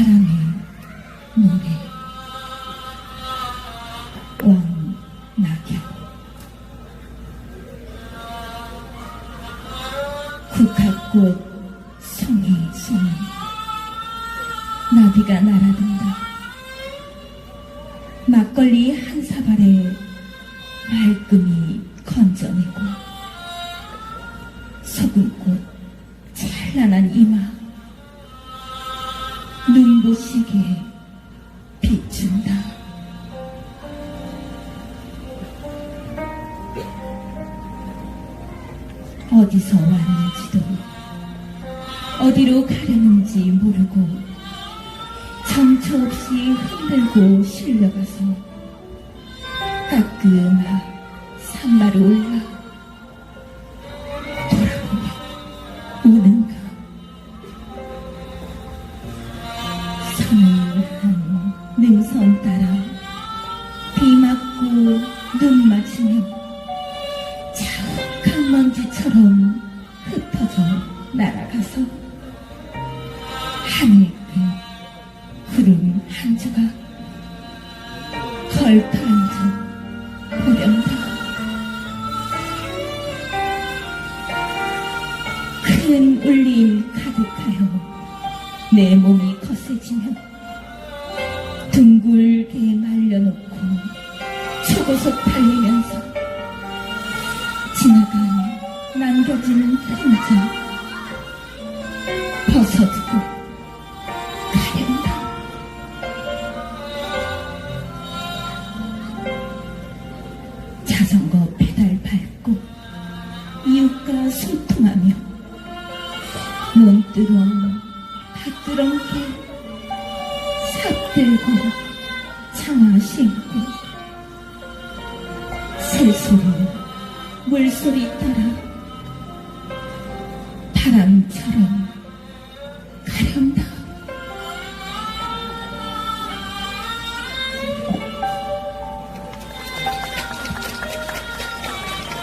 바람의 노래 왕낙엽 국화꽃 송이 송이 나비가 날아든다. 막걸리 한 사발에 말끔히 건져내고 소금꽃 찬란한 이마 눈부시게 비춘다. 어디서 왔는지도 어디로 가려는지 모르고 정처 없이 흔들고 실려가서 따끔하 산마로 올라 따라 비 맞고 눈 맞으며 자욱한 먼지처럼 흩어져 날아가서 하늘 끝 구름 한 조각 걸터앉아 보련다. 큰 울림 가득하여 내 몸이 거세지며 둥글게 말려놓고 초고속 달리면서 지나간 남겨진 흔적 벗어두고 가련다. 자전거 페달 밟고 이웃과 소통하며 논두렁 밭두렁게 삭들고 창을 신고 새소리 물소리 따라 바람처럼 가련다.